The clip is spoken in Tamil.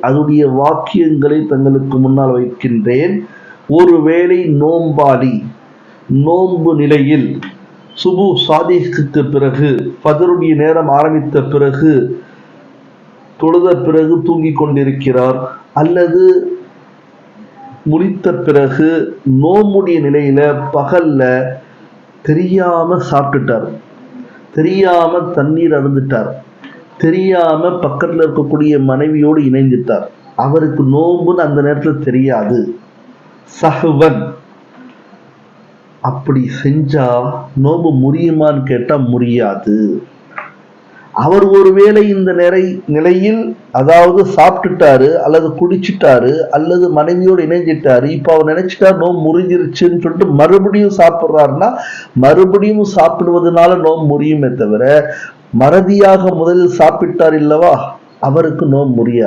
அதனுடைய வாக்கியங்களை தங்களுக்கு முன்னால் வைக்கின்றேன். ஒருவேளை நோம்பாளி நோன்பு நிலையில் சுபு சாதிக்கு பிறகு பதருடைய நேரம் ஆரம்பித்த பிறகு தொழுத பிறகு தூங்கிக் கொண்டிருக்கிறார். அல்லது முடித்த பிறகு நோம்புடைய நிலையில பகல்ல தெரியாம சாப்பிட்டுட்டார். தெரியாம தண்ணீர் அருந்துட்டார். தெரியாம பக்கத்துல இருக்கக்கூடிய மனைவியோடு இணைந்துட்டார். அவருக்கு நோம்புன்னு அந்த நேரத்துல தெரியாது. சஹ்வன். அப்படி செஞ்சா நோம்பு முடியுமான்னு கேட்டா முடியாது அவர் ஒருவேளை இந்த நிறை நிலையில் அதாவது சாப்பிட்டுட்டாரு அல்லது குடிச்சிட்டாரு அல்லது மனைவியோடு இணைஞ்சிட்டாரு இப்ப அவர் நினைச்சிட்டாரு நோம்பு முறிஞ்சிருச்சுன்னு சொல்லிட்டு மறுபடியும் சாப்பிடுறாருன்னா மறுபடியும் சாப்பிடுவதனால நோம்பு முறியுமே தவிர மறதியாக முதலில் சாப்பிட்டார் இல்லவா? அவருக்கு நோம்பு முடியாது.